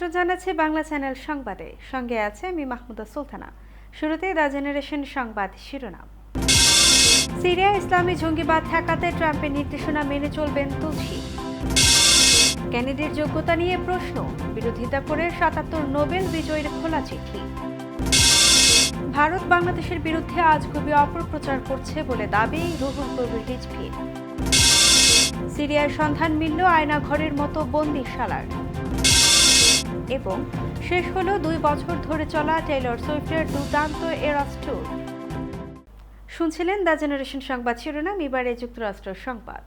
আমন্ত্রণ জানাচ্ছি বাংলা চ্যানেল সংবাদে। সঙ্গে আছে আমি মাহমুদা সুলতানা। শুরুতেই দ্য জেনারেশন সংবাদ শিরোনাম। সিরিয়া ইসলামী জঙ্গিবাদ ঠেকাতে ট্রাম্পের নির্দেশনা মেনে চলবেন তুলসি। কেনেডির যোগ্যতা নিয়ে প্রশ্ন। বিরোধিতা করে সাতাত্তর নোবেল বিজয়ীর খোলা চিঠি। ভারত বাংলাদেশের বিরুদ্ধে আজগুবি অপপ্রচার করছে বলে দাবি রুহুল কবির রিজভির সিরিয়ার সন্ধান মিলল আয়না ঘরের মতো বন্দিশালার। এবং শেষ হলো দুই বছর ধরে চলা টেইলর সুইফটের দুর্দান্ত এরাস ট্যুর শুনছিলেন দ্য জেনারেশন সংবাদ শিরোনাম, এবারে যুক্তরাষ্ট্র সংবাদ।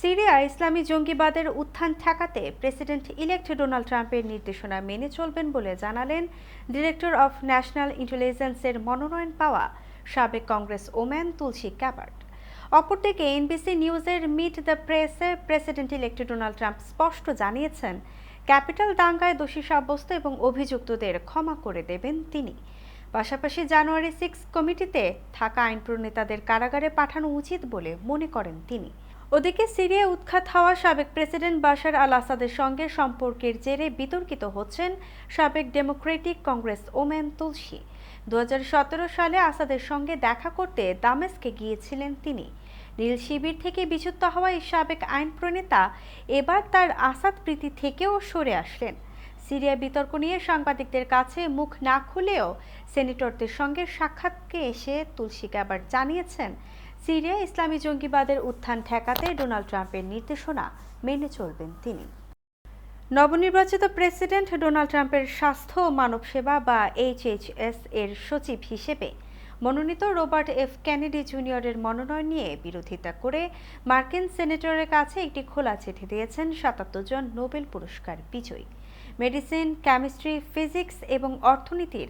সিরিয়া ইসলামী জঙ্গিবাদের উত্থান ঠেকাতে প্রেসিডেন্ট ইলেক্ট ডোনাল্ড ট্রাম্পের নির্দেশনা মেনে চলবেন বলে জানালেন ডিরেক্টর অফ ন্যাশনাল ইন্টেলিজেন্সের মনোনয়ন পাওয়া সাবেক কংগ্রেস ওম্যান তুলসী ক্যাবার্ট অপরদিকে এনবিসি নিউজের মিট দ্য প্রেসে প্রেসিডেন্ট ইলেক্ট ডোনাল্ড ট্রাম্প স্পষ্ট জানিয়েছেন ক্যাপিটাল দাঙ্গায় দোষী সাব্যস্ত এবং অভিযুক্তদের ক্ষমা করে দেবেন তিনি। পাশাপাশি জানুয়ারি সিক্স কমিটিতে থাকা আইন প্রণেতাদের কারাগারে পাঠানো উচিত বলে মনে করেন তিনি। ওদিকে সিরিয়া উৎখাত হওয়া সাবেক প্রেসিডেন্ট বাশার আল আসাদের সঙ্গে সম্পর্কের জেরে বিতর্কিত হচ্ছেন সাবেক ডেমোক্রেটিক কংগ্রেস ওমেন তুলসী। দু হাজার সতেরো সালে আসাদের সঙ্গে দেখা করতে দামেস্কে গিয়েছিলেন তিনি। নীল শিবির থেকে বিচ্যুত হওয়া এই সাবেক আইন প্রণেতা এবার তার আসাদ প্রীতি থেকেও সরে আসলেন। সিরিয়া বিতর্ক নিয়ে সাংবাদিকদের কাছে মুখ না খুলেও সেনেটরদের সঙ্গে সাক্ষাৎকে এসে তুলসী গ্যাবার জানিয়েছেন, সিরিয়া ইসলামী জঙ্গিবাদের উত্থান ঠেকাতে ডোনাল্ড ট্রাম্পের নির্দেশনা মেনে চলবেন তিনি। নবনির্বাচিত প্রেসিডেন্ট ডোনাল্ড ট্রাম্পের স্বাস্থ্য মানব সেবা বা এইচএইচএস এর সচিব হিসেবে মনোনীত রোবার্ট এফ. কেনেডি জুনিয়রের মনোনয়ন নিয়ে বিরোধিতা করে মার্কিন সেনেটরের কাছে একটি খোলা চিঠি দিয়েছেন সাতাত্তর জন নোবেল পুরস্কার বিজয়ী। মেডিসিন, কেমিস্ট্রি, ফিজিক্স এবং অর্থনীতির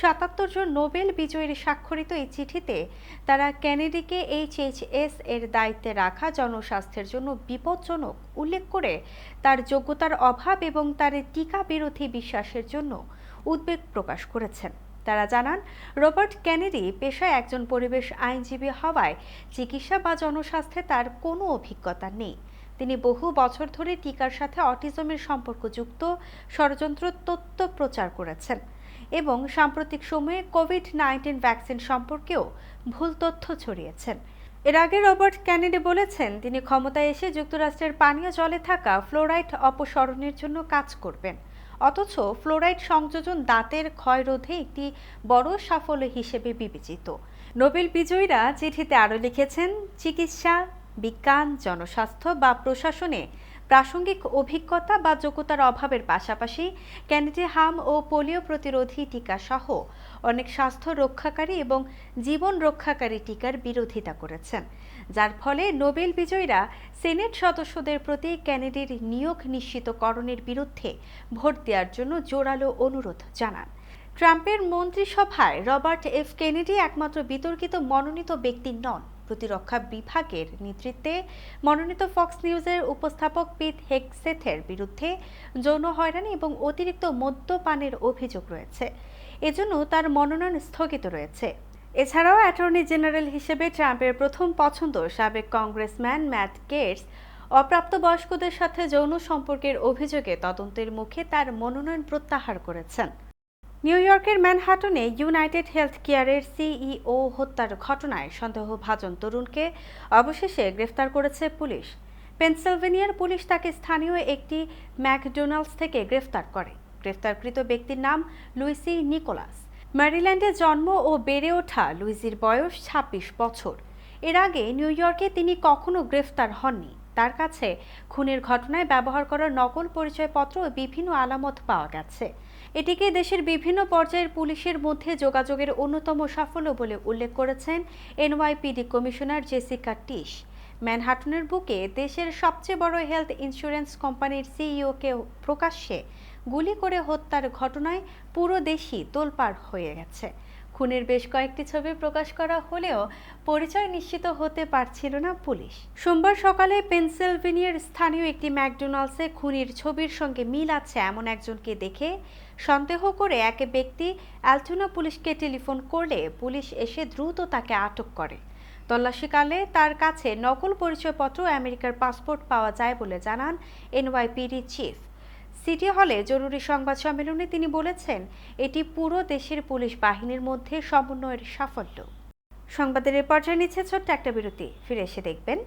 সাতাত্তর জন নোবেল বিজয়ীর স্বাক্ষরিত এই চিঠিতে তারা কেনেডিকে এইচএইচএস এর দায়িত্বে রাখা জনস্বাস্থ্যের জন্য বিপজ্জনক উল্লেখ করে তার যোগ্যতার অভাব এবং তার টিকা বিরোধী বিশ্বাসের জন্য উদ্বেগ প্রকাশ করেছেন। তারা জানান, রবার্ট কেনেডি পেশায় একজন পরিবেশ আইনজীবী হওয়ায় চিকিৎসা বা জনস্বাস্থ্যে তার কোনো অভিজ্ঞতা নেই। তিনি বহু বছর ধরে টিকার সাথে অটিজমের সম্পর্কযুক্ত ষড়যন্ত্র তথ্য প্রচার করেছেন এবং সাম্প্রতিক সময়ে কোভিড নাইন্টিন ভ্যাকসিন সম্পর্কেও ভুল তথ্য ছড়িয়েছেন। এর আগে রবার্ট ক্যানেডি বলেছেন, তিনি ক্ষমতায় এসে যুক্তরাষ্ট্রের পানীয় জলে থাকা ফ্লোরাইড অপসরণের জন্য কাজ করবেন। অথচ ফ্লোরাইড সংযোজন দাঁতের ক্ষয় রোধে একটি বড় সাফল্য হিসেবে বিবেচিত। নোবেল বিজয়ীরা চিঠিতে আরও লিখেছেন, চিকিৎসা, বিজ্ঞান, জনস্বাস্থ্য বা প্রশাসনে প্রাসঙ্গিক অভিজ্ঞতা বা যোগ্যতার অভাবের পাশাপাশি ক্যানেডি হাম ও পোলিও প্রতিরোধী টিকা সহ অনেক স্বাস্থ্য রক্ষাকারী এবং জীবন রক্ষাকারী টিকার বিরোধিতা করেছেন। যার ফলে নোবেল বিজয়ীরা সেনেট সদস্যদের প্রতি ক্যানেডির নিয়োগ নিশ্চিতকরণের বিরুদ্ধে ভোট দেওয়ার জন্য জোরালো অনুরোধ জানান। ট্রাম্পের মন্ত্রিসভায় রবার্ট এফ কেনেডি একমাত্র বিতর্কিত মনোনীত ব্যক্তি নন। প্রতিরক্ষা বিভাগের নেতৃত্বে মনোনীত ফক্স নিউজের উপস্থাপক পিট হেগসেথের বিরুদ্ধে যৌন হয়রানি এবং অতিরিক্ত মদ্যপানের অভিযোগ রয়েছে। এজন্য তার মনোনয়ন স্থগিত রয়েছে। এছাড়াও অ্যাটর্নি জেনারেল হিসেবে ট্রাম্পের প্রথম পছন্দ সাবেক কংগ্রেসম্যান ম্যাট গেটস, অপ্রাপ্তবয়স্কদের সাথে যৌন সম্পর্কের অভিযোগে তদন্তের মুখে তার মনোনয়ন প্রত্যাহার করেছেন। নিউ ইয়র্কের ম্যানহাটনে ইউনাইটেড হেলথ কেয়ারের সিইও হত্যার ঘটনায় সন্দেহভাজন তরুণকে অবশেষে গ্রেফতার করেছে পুলিশ। পেনসিলভেনিয়ার পুলিশ তাকে স্থানীয় একটি ম্যাকডোনাল্ডস থেকে গ্রেফতার করে। গ্রেফতারকৃত ব্যক্তির নাম লুইসি নিকোলাস। ম্যারিল্যান্ডে জন্ম ও বেড়ে ওঠা লুইসির বয়স ছাব্বিশ বছর। এর আগে নিউ ইয়র্কে তিনি কখনো গ্রেফতার হননি। তার কাছে খুনের ঘটনায় ব্যবহার করা নকল পরিচয়পত্র ও বিভিন্ন আলামত পাওয়া গেছে। এটিকে দেশের বিভিন্ন পর্যায়ের পুলিশের মধ্যে যোগাযোগের অন্যতম সাফল্য বলে উল্লেখ করেছেন এনওয়াইপিডি কমিশনার জেসিকা টিশ। ম্যানহাটনের বুকে দেশের সবচেয়ে বড় হেলথ ইন্স্যুরেন্স কোম্পানির সিইওকে প্রকাশ্যে গুলি করে হত্যার ঘটনায় পুরো দেশই তোলপাড় হয়ে গেছে। খুনের বেশ কয়েকটি ছবি প্রকাশ করা হলেও পরিচয় নিশ্চিত হতে পারছিল না পুলিশ। সোমবার সকালে পেনসিলভেনিয়ার স্থানীয় একটি ম্যাকডোনাল্ডসে খুনির ছবির সঙ্গে মিল আছে এমন একজনকে দেখে সন্দেহ করে এক ব্যক্তি অ্যালটোনা পুলিশকে টেলিফোন করলে পুলিশ এসে দ্রুত তাকে আটক করে। তল্লাশিকালে তার কাছে নকল পরিচয়পত্র আমেরিকার পাসপোর্ট পাওয়া যায় বলে জানান এনওয়াইপিডি চিফ। সিটি হলে জরুরি সংবাদ সম্মেলনে তিনি বলেছেন, এটি পুরো দেশের পুলিশ বাহিনীর মধ্যে সমন্বয়ের সাফল্য। সংবাদের এ পর্যায়ে নিচ্ছে ছোট্ট একটা বিরতি, ফিরে এসে দেখবেন।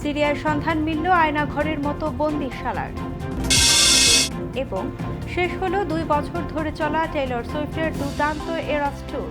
সিরিয়ার সন্ধান মিলল আয়না ঘরের মতো বন্দিশালার। এবং শেষ হলো দুই বছর ধরে চলা টেইলর সুইফটের দুর্দান্ত এরাস ট্যুর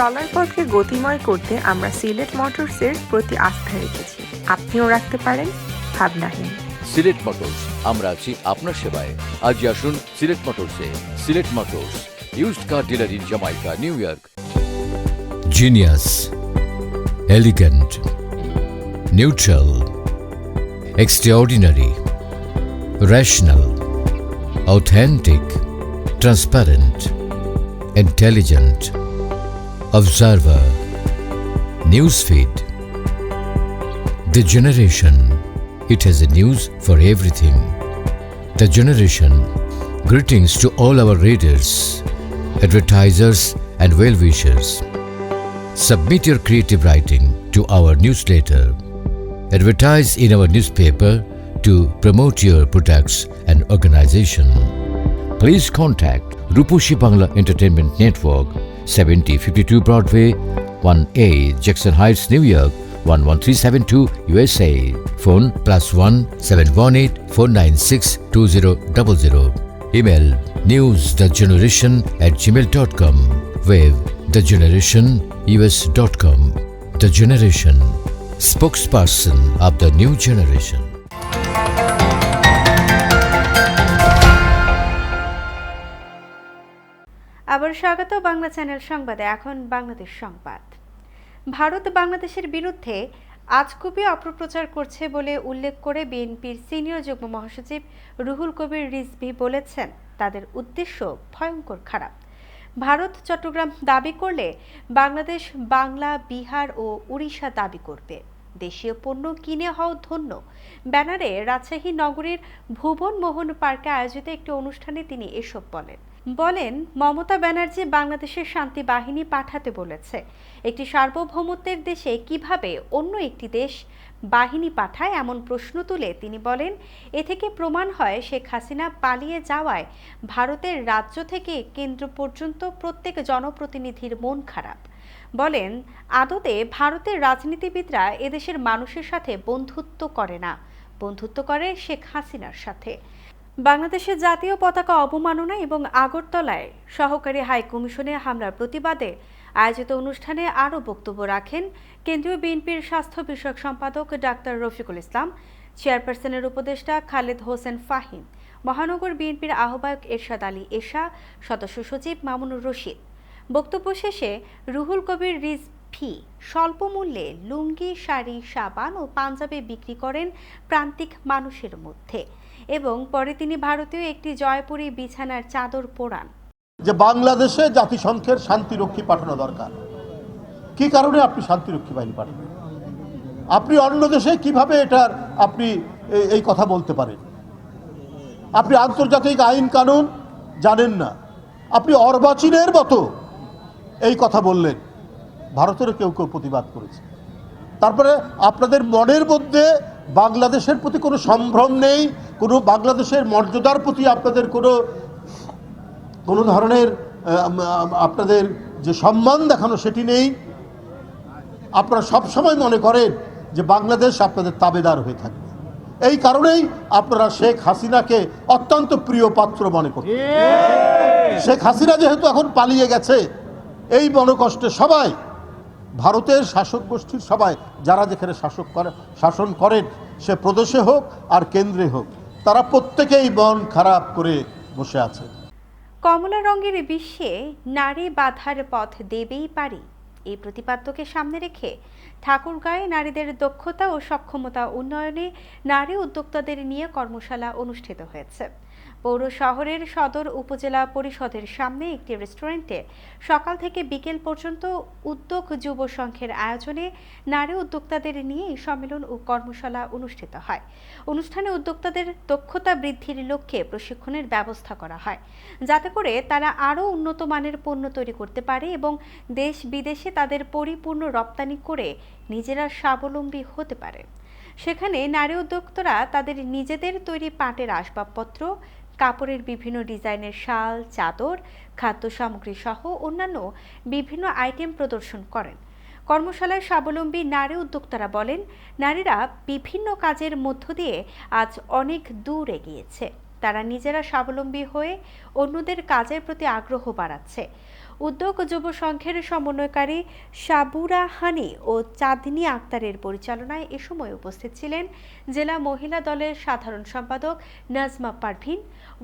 চলার পথকে গতিময় করতে আমরা সিলেট মোটরসের প্রতি আস্থা রেখেছি। আপনিও রাখতে পারেন ভাবনাহীন। সিলেট মোটরস আমরা আছি আপনার সেবায়। আজই আসুন Sylhet মোটরসে। Sylhet motors used car dealer in Jamaica New York Genius, elegant, neutral, extraordinary, rational, authentic, transparent, intelligent, observer, newsfeed. The generation, it has a news for everything. The generation, greetings to all our readers, advertisers, and well wishers. Submit your creative writing to our newsletter. Advertise in our newspaper to promote your products and organization. Please contact Rupushi Bangla Entertainment Network, 7052 Broadway, 1A, Jackson Heights, New York, 11372 USA. Phone plus 1 718 496 2000. Email newsthegeneration at gmail.com. Web thegenerationus.com. The Generation, spokesperson of the new generation. আবার স্বাগত Bangla channel সংবাদে, এখন বাংলাদেশ সংবাদ। ভারত বাংলাদেশের বিরুদ্ধে আজকুবি অপপ্রচার করছে বলে উল্লেখ করে বিএনপির সিনিয়র যুগ্ম মহাসচিব রুহুল কবির রিজভি বলেছেন, তাদের উদ্দেশ্য ভয়ঙ্কর খারাপ। ভারত, চট্টগ্রাম দাবি করলে বাংলাদেশ, বাংলা, বিহার ও উড়িষ্যা দাবি করবে। দেশীয় পণ্য কিনে হও ধন্য। ব্যানারে রাজশাহী নগরীর ভুবন মোহন পার্কে আয়োজিত একটি অনুষ্ঠানে তিনি এসব বলেন। বলেন, মমতা ব্যানার্জি বাংলাদেশের শান্তি বাহিনী পাঠাতে বলেছে। একটি সার্বভৌমত্বের দেশে কীভাবে অন্য একটি দেশ বাহিনী পাঠায় এমন প্রশ্ন তুলে তিনি বলেন, এ থেকে প্রমাণ হয় শেখ হাসিনা পালিয়ে যাওয়ায় ভারতের রাজ্য থেকে কেন্দ্র পর্যন্ত প্রত্যেক জনপ্রতিনিধির মন খারাপ। বলেন, আদতে ভারতের রাজনীতিবিদরা এদেশের মানুষের সাথে বন্ধুত্ব করে না। বন্ধুত্ব করে শেখ হাসিনার সাথে। বাংলাদেশের জাতীয় পতাকা অবমাননা এবং আগরতলায় সহকারী হাই কমিশনে হামলার প্রতিবাদে আয়োজিত অনুষ্ঠানে আরও বক্তব্য রাখেন কেন্দ্রীয় বিএনপির স্বাস্থ্য বিষয়ক সম্পাদক ডাক্তার রফিকুল ইসলাম, চেয়ারপারসনের উপদেষ্টা খালেদ হোসেন ফাহিম, মহানগর বিএনপির আহ্বায়ক এরশাদ আলী এশা, সদস্য সচিব মামুনুর রশিদ। বক্তব্য শেষে রুহুল কবির রিজ ফি, স্বল্প মূল্যে লুঙ্গি, শাড়ি, সাবান ও পাঞ্জাবি বিক্রি করেন প্রান্তিক মানুষের মধ্যে। এবং পরে তিনি ভারতীয় একটি জয়পুরী বিছানার চাদর পোড়ান। যে বাংলাদেশে জাতিসংঘের শান্তিরক্ষী পাঠানো দরকার। কি কারণে আপনি শান্তিরক্ষী বাহিনী পাঠাবেন? আপনি অন্য দেশে কীভাবে এটার আপনি এই কথা বলতে পারেন? আপনি আন্তর্জাতিক আইন কানুন জানেন না। আপনি অর্বাচীনের মতো এই কথা বললেন। ভারতেরও কেউ কেউ প্রতিবাদ করেছে। তারপরে আপনাদের মনের মধ্যে বাংলাদেশের প্রতি কোনো সম্ভ্রম নেই কোনো বাংলাদেশের মর্যাদার প্রতি আপনাদের কোনো কোনো ধরনের আপনাদের যে সম্মান দেখানো সেটি নেই। আপনারা সবসময় মনে করেন যে বাংলাদেশ আপনাদের তাবেদার হয়ে থাকবে। এই কারণেই আপনারা শেখ হাসিনাকে অত্যন্ত প্রিয় পাত্র মনে করেন শেখ হাসিনা যেহেতু এখন পালিয়ে গেছে এই মনোকষ্টে সবাই ভারতের শাসক গোষ্ঠীর সবাই, যারা যেখানে শাসক করে, শাসন করেন, সে প্রদেশে হোক আর কেন্দ্রে হোক, তারা প্রত্যেকেই মন খারাপ করে বসে আছে। কমলা রঙের বিশ্বে নারী বাধার পথ দেবেই পারি। এই প্রতিপাদ্যকে সামনে রেখে ঠাকুরগাঁয়ে নারীদের দক্ষতা ও সক্ষমতা উন্নয়নে নারী উদ্যোক্তাদের নিয়ে কর্মশালা অনুষ্ঠিত হয়েছে। পৌর শহরের সদর উপজেলা পরিষদের সামনে একটি রেস্টুরেন্টে সকাল থেকে বিকেল পর্যন্ত উদ্যোগ যুব সংঘের আয়োজনে নারী উদ্যোক্তাদের নিয়ে সম্মেলন ও কর্মশালা অনুষ্ঠিত হয়। অনুষ্ঠানে উদ্যোক্তাদের দক্ষতা বৃদ্ধির লক্ষ্যে প্রশিক্ষণের ব্যবস্থা করা হয়। যাতে করে তারা আরও উন্নত মানের পণ্য তৈরি করতে পারে এবং দেশ বিদেশে তাদের পরিপূর্ণ রপ্তানি করে নিজেরা স্বাবলম্বী হতে পারে। সেখানে নারী উদ্যোক্তারা তাদের নিজেদের তৈরি পাটের আসবাবপত্র কাপড়ের বিভিন্ন ডিজাইনের শাল, চাদর, খাদ্য সামগ্রী সহ অন্যান্য বিভিন্ন আইটেম প্রদর্শন করেন। কর্মশালায় স্বাবলম্বী নারী উদ্যোক্তারা বলেন, নারীরা বিভিন্ন কাজের মধ্য দিয়ে আজ অনেক দূর এগিয়েছে। তারা নিজেরা স্বাবলম্বী হয়ে অন্যদের কাজের প্রতি আগ্রহ বাড়াচ্ছে। উদ্যোগ যুব সংঘের সমন্বয়কারী সাবুরা হানি ও চাঁদনী আক্তারের পরিচালনায় এ সময় উপস্থিত ছিলেন জেলা মহিলা দলের সাধারণ সম্পাদক নাজমা পারভিন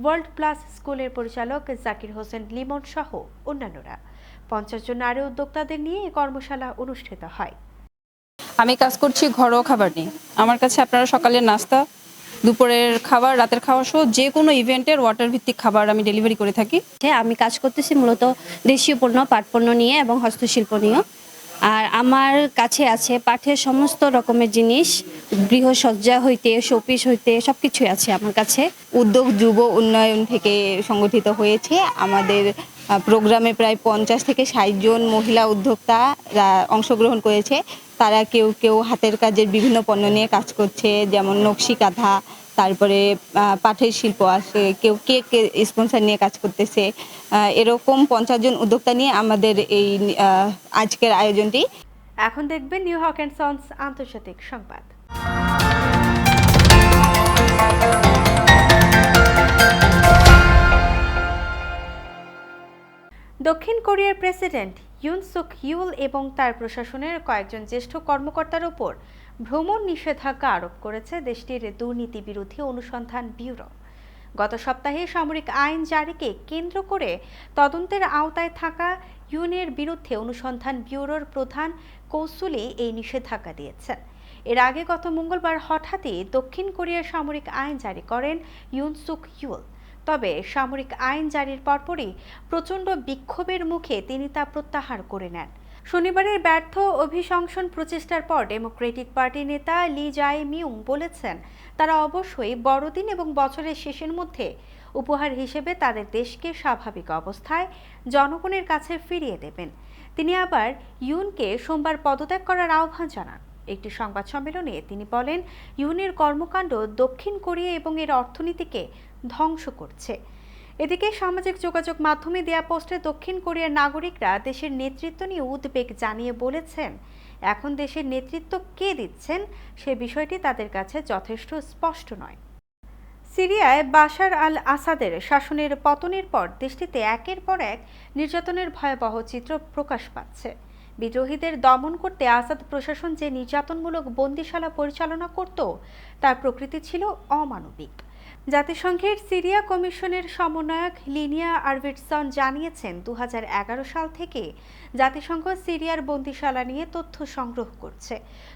ওয়ার্ল্ড প্লাস স্কুলের পরিচালক জাকির হোসেন লিমন সহ অন্যান্যরা। পঞ্চাশ জন নারী উদ্যোক্তাদের নিয়ে এই কর্মশালা অনুষ্ঠিত হয়। আমি কাজ করছি ঘরোয়া খাবার নিয়ে। আমার কাছে আপনারা সকালের নাস্তা দুপুরের খাবার রাতের খাওয়া সহ যে কোনো ইভেন্টের ওয়াটার ভিত্তিক খাবার আমি ডেলিভারি করে থাকি। হ্যাঁ আমি কাজ করতেছি মূলত দেশীয় পণ্য পাট পণ্য নিয়ে এবং হস্তশিল্প নিয়ে আর আমার কাছে আছে পাঠের সমস্ত রকমের জিনিস গৃহসজ্জা হইতে, শোপিস হইতে সব কিছুই আছে আমার কাছে। উদ্যোগ, যুব উন্নয়ন থেকে সংগঠিত হয়েছে। আমাদের প্রোগ্রামে প্রায় পঞ্চাশ থেকে ষাট জন মহিলা উদ্যোক্তারা অংশগ্রহণ করেছে। তারা কেউ কেউ হাতের কাজের বিভিন্ন পণ্য নিয়ে কাজ করছে, যেমন নকশি কাঁথা, তারপরে পাঠের শিল্প আছে, কেউ কেক স্পন্সার নিয়ে কাজ করতেছে। এরকম পঞ্চাশ জন উদ্যোক্তা নিয়ে আমাদের এই আজকের আয়োজনটি। এখন দেখবেন নিউ হক অ্যান্ড সন্স আন্তর্জাতিক সংবাদ। দক্ষিণ কোরিয়ার প্রেসিডেন্ট ইউন সুক ইউল এবং তার প্রশাসনের কয়েকজন জ্যেষ্ঠ কর্মকর্তার ওপর ভ্রমণ নিষেধাজ্ঞা আরোপ করেছে দেশটির দুর্নীতি বিরোধী অনুসন্ধান ব্যুরো। গত সপ্তাহে সামরিক আইন জারিকে কেন্দ্র করে তদন্তের আওতায় থাকা ইউনের বিরুদ্ধে অনুসন্ধান ব্যুরোর প্রধান কৌশলী এই নিষেধাজ্ঞা দিয়েছেন। এর আগে গত মঙ্গলবার হঠাৎই দক্ষিণ কোরিয়ার সামরিক আইন জারি করেন ইউন সুক ইউল। তবে সামরিক আইন জারির পরপরই প্রচণ্ড বিক্ষোভের মুখে তিনি তা প্রত্যাহার করে নেন। শনিবারের ব্যর্থ অভিশংসন প্রচেষ্টার পর ডেমোক্রেটিক পার্টি নেতা লি জাই মিউং বলেছেন, তারা অবশ্যই বড়দিন এবং বছরের শেষের মধ্যে উপহার হিসেবে তাদের দেশকে স্বাভাবিক অবস্থায় জনগণের কাছে ফিরিয়ে দেবেন। তিনি আবার ইউনকে সোমবার পদত্যাগ করার আহ্বান জানান। একটি সংবাদ সম্মেলনে তিনি বলেন ইউনের কর্মকাণ্ড দক্ষিণ কোরিয়া এবং এর অর্থনীতিকে ধ্বংস করছে। এদিকে সামাজিক যোগাযোগ মাধ্যমে দেয়া পোস্টে দক্ষিণ কোরিয়ার নাগরিকরা দেশের নেতৃত্ব নিয়ে উদ্বেগ জানিয়ে বলেছেন, এখন দেশের নেতৃত্ব কে দিচ্ছেন সে বিষয়টি তাদের কাছে যথেষ্ট স্পষ্ট নয়। সিরিয়ায় বাশার আল আসাদের শাসনের পতনের পর দেশটিতে একের পর এক নির্যাতনের ভয়াবহ চিত্র প্রকাশ পাচ্ছে। বিদ্রোহীদের দমন করতে আসাদ প্রশাসন যে নির্যাতনমূলক বন্দিশালা পরিচালনা করত, তার প্রকৃতি ছিল অমানবিক। জাতিসংঘের সিরিয়া কমিশনের সমন্বয়ক লিনিয়া আরভিডসন জানিয়েছেন দু হাজার এগারো সাল থেকে জাতিসংঘ সিরিয়ার বন্দিশালা নিয়ে তথ্য সংগ্রহ করছে।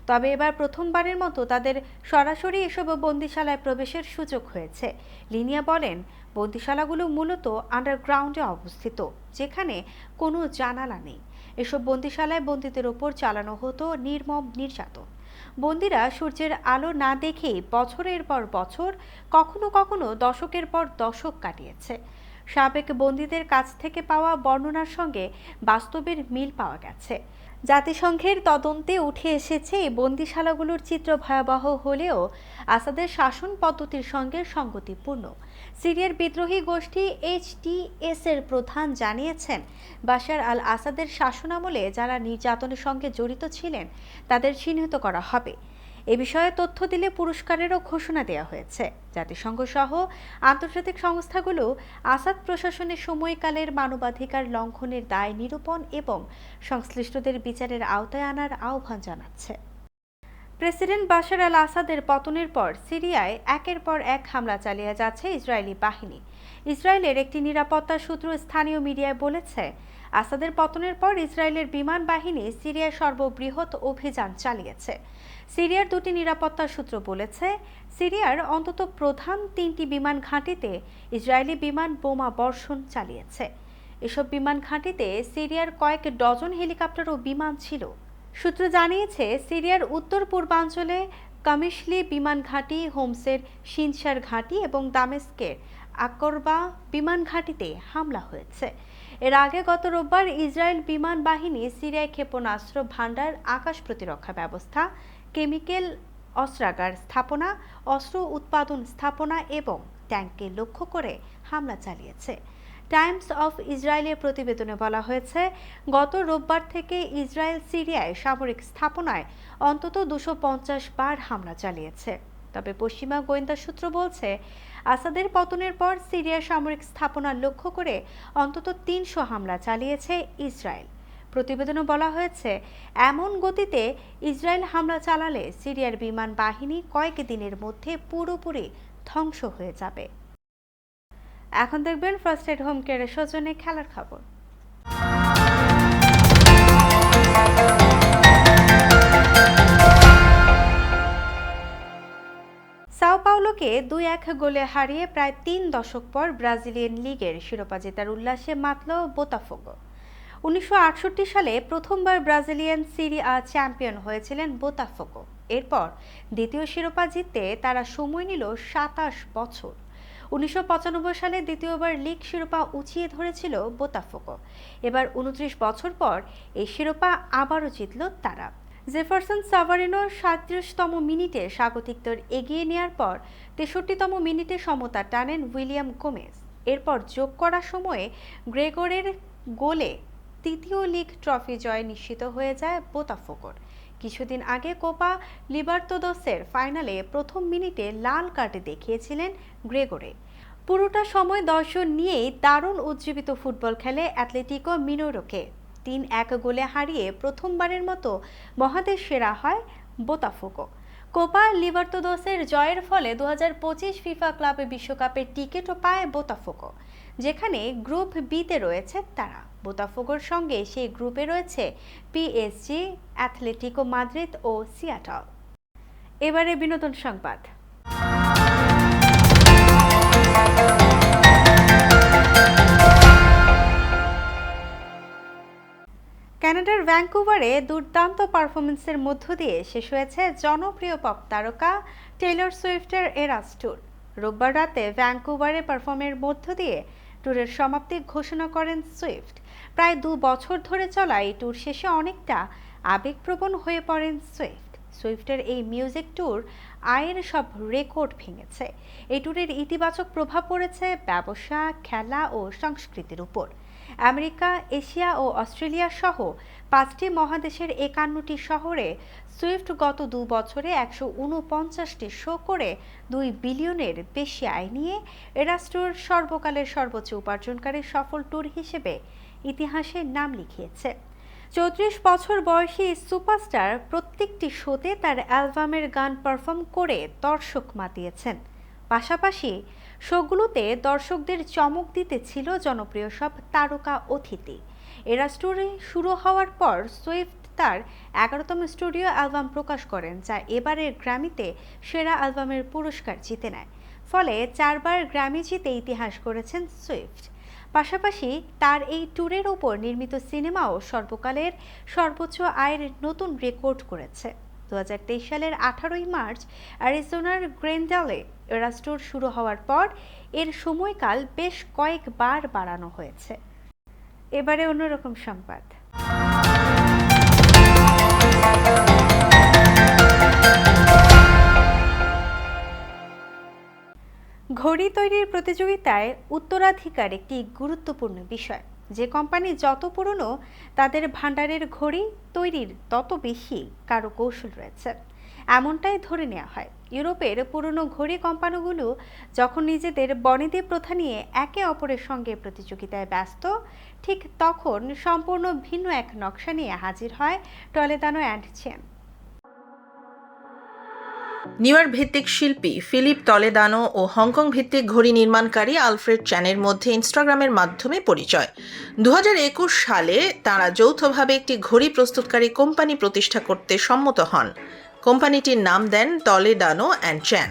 তবে এবার প্রথমবারের মতো তাদের সরাসরি এসব বন্দিশালায় প্রবেশের সুযোগ হয়েছে। লিনিয়া বলেন, বন্দিশালাগুলো মূলত আন্ডারগ্রাউন্ডে অবস্থিত, যেখানে কোনো জানালা নেই। এসব বন্দিশালায় বন্দীদের ওপর চালানো হতো নির্মম নির্যাতন। বন্দিরা সূর্যের আলো না দেখেই বছরের পর বছর, কখনো কখনো দশকের পর দশক কাটিয়েছে। সাবেক বন্দীদের কাছ থেকে পাওয়া বর্ণনার সঙ্গে বাস্তবের মিল পাওয়া গেছে। জাতিসংঘের তদন্তে উঠে এসেছে এই বন্দিশালাগুলোর চিত্র ভয়াবহ হলেও আসাদের শাসন পদ্ধতির সঙ্গে সঙ্গতিপূর্ণ। সিরিয়ার বিদ্রোহী গোষ্ঠী এইচটিএস এর প্রধান জানিয়েছেন, বাশার আল আসাদের শাসনামলে যারা নির্যাতনের সঙ্গে জড়িত ছিলেন, তাদের চিহ্নিত করা হবে। এ বিষয়ে তথ্য দিলে পুরস্কারেরও ঘোষণা দেওয়া হয়েছে। জাতিসংঘ সহ আন্তর্জাতিক সংস্থাগুলো আসাদ প্রশাসনের সময়কালের মানবাধিকার লঙ্ঘনের দায় নিরূপণ এবং সংশ্লিষ্টদের বিচারের আওতায় আনার আহ্বান জানাচ্ছে। প্রেসিডেন্ট বাশার আল আসাদের পতনের পর সিরিয়ায় একের পর এক হামলা চালিয়ে যাচ্ছে ইসরায়েলি বাহিনী। ইসরায়েলের একটি নিরাপত্তা সূত্র স্থানীয় মিডিয়ায় বলেছে, আসাদের পতনের পর ইসরায়েলের বিমান বাহিনী সিরিয়ায় সর্ববৃহৎ অভিযান চালিয়েছে। সিরিয়ার দুটি নিরাপত্তা সূত্র বলেছে, সিরিয়ার অন্তত প্রধান তিনটি বিমান ঘাঁটিতে ইসরায়েলি বিমান বোমা বর্ষণ চালিয়েছে। এসব বিমান ঘাঁটিতে সিরিয়ার কয়েক ডজন হেলিকপ্টার ও বিমান ছিল। সূত্র জানিয়েছে, সিরিয়ার উত্তর পূর্বাঞ্চলে কামিশলি বিমান ঘাঁটি, হোমসের সিনসার ঘাঁটি এবং দামেস্কের আকরবা বিমান ঘাঁটিতে হামলা হয়েছে। এর আগে গত রোববার ইসরায়েল বিমান বাহিনী সিরিয়ায় ক্ষেপণাস্ত্র ভাণ্ডার আকাশ প্রতিরক্ষা ব্যবস্থা কেমিক্যাল অস্ত্রাগার স্থাপনা, অস্ত্র উৎপাদন স্থাপনা এবং ট্যাঙ্ককে লক্ষ্য করে হামলা চালিয়েছে। টাইমস অফ ইসরায়েলের প্রতিবেদনে বলা হয়েছে, গত রোববার থেকে ইসরায়েল সিরিয়ায় সামরিক স্থাপনায় অন্তত দুশো বার হামলা চালিয়েছে। তবে পশ্চিমা গোয়েন্দা সূত্র বলছে, আসাদের পতনের পর সিরিয়ার সামরিক স্থাপনা লক্ষ্য করে অন্তত তিনশো হামলা চালিয়েছে ইসরায়েল। প্রতিবেদনে বলা হয়েছে, এমন গতিতে ইসরায়েল হামলা চালালে সিরিয়ার বিমান বাহিনী কয়েক দিনের মধ্যে পুরোপুরি ধ্বংস হয়ে যাবে। এখন দেখবেন ফার্স্ট এড হোম কেয়ারের সৌজন্যে খেলার খবর। সাও পাওলোকে দুই এক গোলে হারিয়ে প্রায় তিন দশক পর ব্রাজিলিয়ান লিগের শিরোপা জেতার উল্লাসে মাতল বোতাফোগো। উনিশশো আটষট্টি সালে প্রথমবার ব্রাজিলিয়ান সিরি আ চ্যাম্পিয়ন হয়েছিলেন বোতাফোগো এরপর দ্বিতীয় শিরোপা জিততে তারা সময় নিল সাতাশ বছর। উনিশশো পঁচানব্বই সালে দ্বিতীয়বার লিগ শিরোপা উঁচিয়ে ধরেছিল বোতাফোগো এবার উনত্রিশ বছর পর এই শিরোপা আবারও জিতল তারা। জেফারসন সাভারিনো সাঁত্রিশতম মিনিটে স্বাগতিক দর এগিয়ে নেওয়ার পর তেষট্টিতম মিনিটে সমতা টানেন উইলিয়াম গোমেজ। এরপর যোগ করা সময়ে গ্রেগরের গোলে তৃতীয় লিগ ট্রফি জয় নিশ্চিত হয়ে যায় বোতাফোগোর কিছুদিন আগে কোপা লিবার্তোদসের ফাইনালে প্রথম মিনিটে লাল কার্ড দেখিয়েছিলেন গ্রেগরে। পুরোটা সময় দর্শন নিয়েই দারুণ উজ্জীবিত ফুটবল খেলে অ্যাথলেটিকো মিনোরোকে তিন এক গোলে হারিয়ে প্রথমবারের মতো মহাদেশ সেরা হয় বোতাফোকো কোপা লিবার্তোদসের জয়ের ফলে দু হাজার পঁচিশ ফিফা ক্লাবে বিশ্বকাপের টিকিটও পায় বোতাফোকো যেখানে গ্রুপ বিতে রয়েছে তারা। বোতাফোগোর সঙ্গে সেই গ্রুপে রয়েছে পিএসজি অ্যাথলেটিকো মাদ্রিদ ও সিয়াটল এবারে বিনোদন সংবাদ। কানাডার ভ্যাঙ্কুভারে দুর্দান্ত পারফরমেন্সের মধ্য দিয়ে শেষ হয়েছে জনপ্রিয় পপ তারকা টেলর সুইফটের এরাস ট্যুর। রোববার রাতে ভ্যাঙ্কুভারে পারফর্মের মধ্য দিয়ে ট্যুরের সমাপ্তি ঘোষণা করেন সুইফট। প্রায় দু বছর ধরে চলা এই ট্যুর শেষে অনেকটা আবেগপ্রবণ হয়ে পড়েন সুইফট। সুইফটের এই মিউজিক ট্যুর আয়ের সব রেকর্ড ভেঙেছে। এই ট্যুরের ইতিবাচক প্রভাব পড়েছে ব্যবসা, খেলা ও সংস্কৃতির উপর। আমেরিকা, এশিয়া ও অস্ট্রেলিয়া সহ পাঁচটি মহাদেশের একান্নটি শহরে সুইফট গত দু বছরে একশো উনপঞ্চাশটি শো করে দুই বিলিয়নের বেশি আয় নিয়ে এরাস্টোর সর্বকালের সর্বোচ্চ উপার্জনকারী সফল ট্যুর হিসেবে ইতিহাসে নাম লিখিয়েছে। চৌত্রিশ বছর বয়সী সুপারস্টার প্রত্যেকটি শোতে তার অ্যালবামের গান পারফর্ম করে দর্শক মাতিয়েছেন। পাশাপাশি শোগুলোতে দর্শকদের চমক দিতে ছিল জনপ্রিয় সব তারকা অতিথি। এরা স্টোরি শুরু হওয়ার পর সুইফট তার এগারোতম স্টুডিও অ্যালবাম প্রকাশ করেন, যা এবারের গ্র্যামিতে সেরা অ্যালবামের পুরস্কার জিতে নেয়। ফলে চারবার গ্র্যামি জিতে ইতিহাস করেছেন সুইফট পাশাপাশি তার এই ট্যুরের ওপর নির্মিত সিনেমাও সর্বকালের সর্বোচ্চ আয়ের নতুন রেকর্ড করেছে। দু হাজার তেইশ সালের আঠারোই মার্চ অ্যারিজোনার গ্রেন্ডালে এরাস ট্যুর শুরু হওয়ার পর এর সময়কাল বেশ কয়েকবার বাড়ানো হয়েছে। এবারে অন্যরকম সংবাদ। ঘড়ি তৈরির প্রতিযোগিতায় উত্তরাধিকার একটি গুরুত্বপূর্ণ বিষয়। যে কোম্পানি যত পুরনো, তাদের ভাণ্ডারের ঘড়ি তৈরির তত বেশি কারও কৌশল রয়েছে। এমনটাই ধরে নেওয়া হয়। ইউরোপের পুরনো ঘড়ি কোম্পানিগুলো যখন নিজেদের বনেদি প্রথা নিয়ে একে অপরের সঙ্গে প্রতিযোগিতায় ব্যস্ত, ঠিক তখন সম্পূর্ণ ভিন্ন এক নকশা নিয়ে হাজির হয় Toledano and Chen. New York ভিত্তিক শিল্পী ফিলিপ টলেদানো ও হংকং ভিত্তিক ঘড়ি নির্মাণকারী আলফ্রেড চ্যানের মধ্যে ইনস্টাগ্রামের মাধ্যমে পরিচয়। দু সালে তারা যৌথভাবে একটি ঘড়ি প্রস্তুতকারী কোম্পানি প্রতিষ্ঠা করতে সম্মত হন। কোম্পানিটির নাম দেন Toledano and Chan.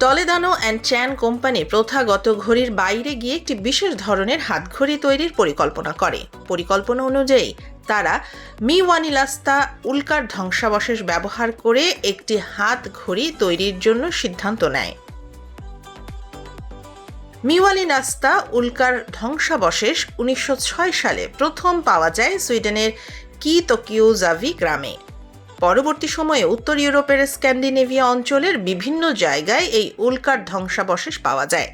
Toledano and Chan company প্রথাগত ঘড়ির বাইরে গিয়ে একটি বিশেষ ধরনের হাতঘড়ি তৈরির পরিকল্পনা করে। পরিকল্পনা অনুযায়ী তারা মি মিওয়ানিলাস্তা উল্কার ধ্বংসাবশেষ ব্যবহার করে একটি হাত ঘড়ি তৈরির জন্য সিদ্ধান্ত নেয়। মিওয়ালি নাস্তা উল্কার ধ্বংসাবশেষ উনিশশো ছয় সালে প্রথম পাওয়া যায় সুইডেনের কি তোকিও জাভি গ্রামে। পরবর্তী সময়ে উত্তর ইউরোপের স্ক্যান্ডিনেভিয়া অঞ্চলের বিভিন্ন জায়গায় এই উল্কার ধ্বংসাবশেষ পাওয়া যায়।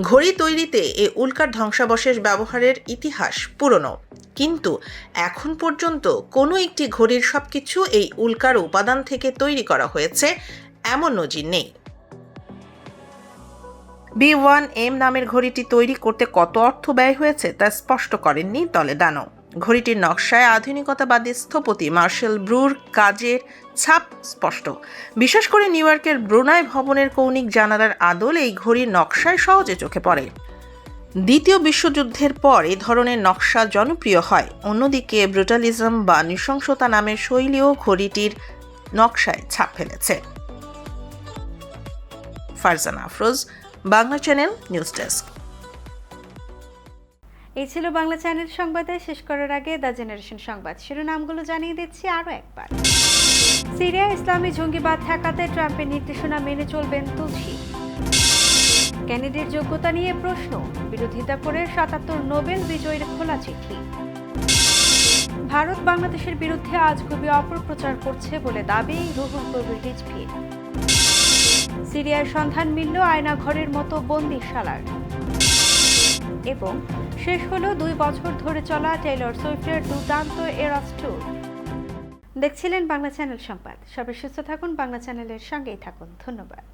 ঘড়ি তৈরিতে এই উল্কার ধ্বংসাবশেষ ব্যবহারের ইতিহাস পুরনো। কিন্তু এখন পর্যন্ত কোনো একটি ঘড়ির সব কিছু এই উল্কার উপাদান থেকে তৈরি করা হয়েছে, এমন নজির নেই। বি ওয়ান এম নামের ঘড়িটি তৈরি করতে কত অর্থ ব্যয় হয়েছে তা স্পষ্ট করেননি তলেদানো ঘড়িটির নকশায় আধুনিকতাবাদী স্থপতি মার্শাল ব্রুর কাজের ছাপ স্পষ্ট। বিশেষ করে নিউ ইয়র্কের ব্রুনাই ভবনের কৌণিক জানালার আদল এই ঘড়ির নকশায় সহজে চোখে পড়ে। দ্বিতীয় বিশ্বযুদ্ধের পর এ ধরনের নকশা জনপ্রিয় হয়। অন্যদিকে ব্রুটালিজম বা নৃশংসতা নামের শৈলীও ঘড়িটির নকশায় ছাপ ফেলেছে। Farzana Afroz, Bangla channel news desk. এই ছিল বাংলা চ্যানেল সংবাদে। শেষ করার আগে দ্য জেনারেশন সংবাদ। শিরোনামগুলো জানিয়ে দিচ্ছি আরও একবার। সিরিয়া ইসলামী জঙ্গিবাদ ঠেকাতে ট্রাম্পের নির্দেশনা মেনে চলবেন তুলসী কেনেডির যোগ্যতা নিয়ে প্রশ্ন। বিরোধিতা করে সাতাত্তর নোবেল বিজয়ীর খোলা চিঠি। ভারত বাংলাদেশের বিরুদ্ধে আজ খুবই অপপ্রচার করছে বলে দাবি রুহুল কবির রিজভির সিরিয়ার সন্ধান মিলল আয়না ঘরের মতো বন্দিশালার। এবং শেষ হলো দুই বছর ধরে চলা টেইলর সুইফটের দুর্দান্ত এরাস ট্যুর। দেখছিলেন বাংলা চ্যানেল সংবাদ সবাই সুস্থ থাকুন, বাংলা চ্যানেলের সঙ্গেই থাকুন। ধন্যবাদ।